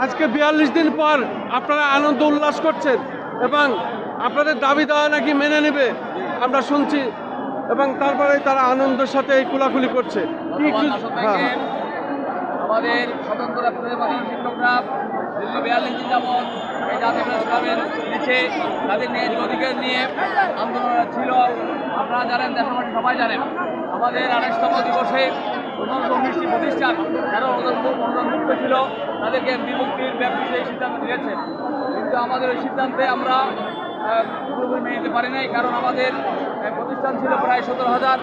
আজকে বিয়াল্লিশ দিন পর আপনারা আনন্দ উল্লাস করছেন এবং আপনাদের দাবি দেওয়া নাকি মেনে নেবে আমরা শুনছি। এবং তারপরে তারা আনন্দের সাথে এই কুলাকুলি করছে। হ্যাঁ। আমাদের স্বতন্ত্র শিক্ষকরা দীর্ঘ বিয়াল্লিশ দিন যাবৎ এই জাতীয় প্রেস ক্লাবের নিচে তাদের অধিকার নিয়ে আন্দোলন ছিল। আপনারা জানেন দেশবাসী সবাই জানেন আমাদের আড়াইশতম দিবসে পনেরোশো উনিশটি প্রতিষ্ঠান যারা অনুদান অনুদান ছিল, তাদেরকে বিমুক্তির ব্যাপী সেই সিদ্ধান্ত নিয়েছে কিন্তু আমাদের ওই সিদ্ধান্তে আমরা পুরোপুরি মেনে নিতে পারি নাই, কারণ আমাদের প্রতিষ্ঠান ছিল প্রায় সতেরো হাজার।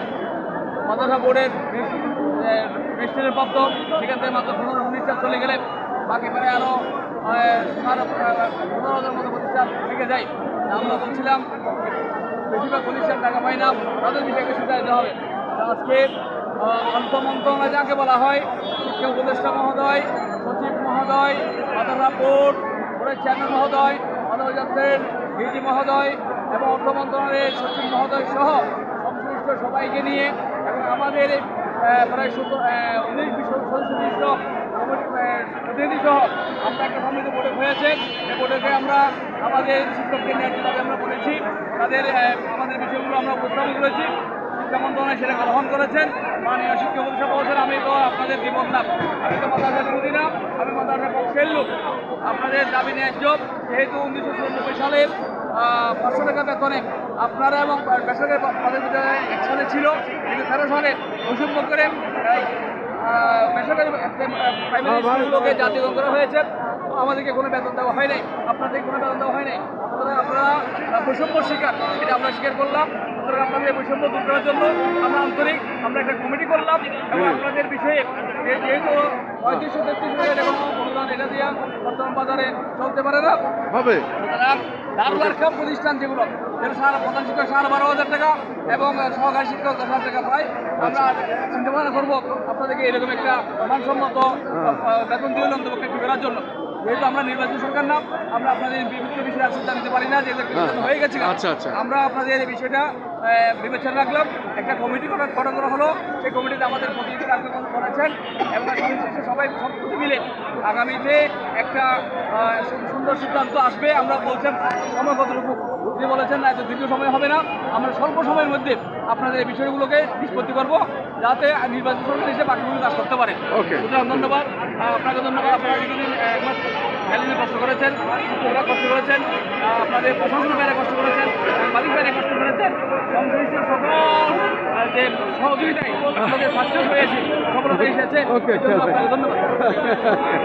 মাদ্রাসা বোর্ডের রেজিস্ট্রেশনের প্রাপ্ত, সেখান থেকে মাত্র পনেরো উনিশটা চলে গেলে বাকি প্রায় আরও পনেরো হাজার মতো প্রতিষ্ঠান থেকে যায়। আমরা বলছিলাম, বেশিরভাগ প্রতিষ্ঠান টাকা পাই না, তাদের বিষয়ে চিন্তা দিতে হবে। আজকে অর্থ মন্ত্রণালয় যাকে বলা হয় শিক্ষা উপদেষ্টা মহোদয়, সচিব মহোদয় মাদ্রাসা বোর্ড, বোর্ডের চেয়ারম্যান মহোদয় অধিদপ্তরের ডিজি মহোদয় এবং অর্থ মন্ত্রণালয়ের সচিব মহোদয় সহ সংশ্লিষ্ট সবাইকে নিয়ে এবং আমাদের প্রায় সত্তর উনিশ বিশ সদস্য প্রতিনিধি সহ আমরা একটা সমিতি বোর্ডে হয়েছে। এই বোর্ডে আমরা আমাদের শিক্ষকদের ন্যায্য দাবি আমরা বলেছি। তাদের আমাদের বিষয়গুলো আমরা উপস্থাপন করেছি। শিক্ষা মন্ত্রণালয় সেটা গ্রহণ করেছেন মাননীয় শিক্ষা পরিষদ বলছেন আমি তো আপনাদের জীবন না। আমি তো মাদ্রাসা বিরোধী না আমি মাদ্রাসা পক্ষের লোক। আপনাদের দাবি ন্যায্য যেহেতু উনিশশো চুরানব্বই সালে পাঁচশো টাকা বেতনে আপনারা এবং বেসরকারি বিদ্যালয় একসাথে ছিল কিন্তু তেরো সালে বৈষম্য করে বেসরকারি প্রাইমারি স্কুলগুলোকে জাতীয়করণ করা হয়েছে। আমাদেরকে কোনো বেতন দেওয়া হয় নাই আপনাদের কোনো বেতন দেওয়া হয় নাই আপনারা বৈষম্য শিকার এটা আমরা স্বীকার করলাম। সুতরাং আপনাদের বৈষম্য দূর করার জন্য আমরা আন্তরিক আমরা একটা কমিটি করলাম এবং আপনাদের বিষয়ে যেহেতু পঁয়ত্রিশশো তেত্রিশ হাজার এবং অনুদান এটা দিয়ে বর্তমান বাজারে চলতে পারে না। হবে দারুল আরকাম প্রতিষ্ঠান যেগুলো যেটা সারা প্রধান শিক্ষক সাড়ে বারো হাজার টাকা এবং সহকারী শিক্ষক দশ হাজার টাকা পায় আমরা চিন্তা ভাবনা করব আপনাদেরকে এরকম একটা মানসম্মত আহ, বেতন দিয়ে অন্তপক্ষে করার জন্য। যেহেতু আমরা নির্বাচন সরকার না আমরা আপনাদের বিভিন্ন বিষয়ে নিতে পারি না যে হয়ে। গেছে। আচ্ছা, আচ্ছা। আমরা আপনাদের এই বিষয়টা বিবেচনা রাখলাম। একটা কমিটি করা- গঠন করা হলো সেই কমিটিতে আমাদের প্রতিনিধি কার্যক্রম করেছেন এবং সবাই সব কিছু মিলে আগামীতে একটা সুন্দর সিদ্ধান্ত আসবে। আমরা বলছেন সময় কতটুকু? বলেছেন না এত দীর্ঘ সময় হবে না। আমরা স্বল্প সময়ের মধ্যে আপনাদের এই বিষয়গুলোকে নিষ্পত্তি করব যাতে নির্বাচন সরকার এসে বাকিগুলো কাজ করতে পারে। সুতরাং ধন্যবাদ। আপনাকে ধন্যবাদ। আপনারা দীর্ঘদিন গ্যালিনে কষ্ট করেছেন শিক্ষকরা কষ্ট করেছেন আপনাদের প্রশাসন বাইরে কষ্ট করেছেন মালিক বাইরে কষ্ট করেছেন। সংশ্লিষ্ট সকল যে সহযোগিতায় আমাদের সাকসেস হয়েছে সফলতা এসেছে ধন্যবাদ।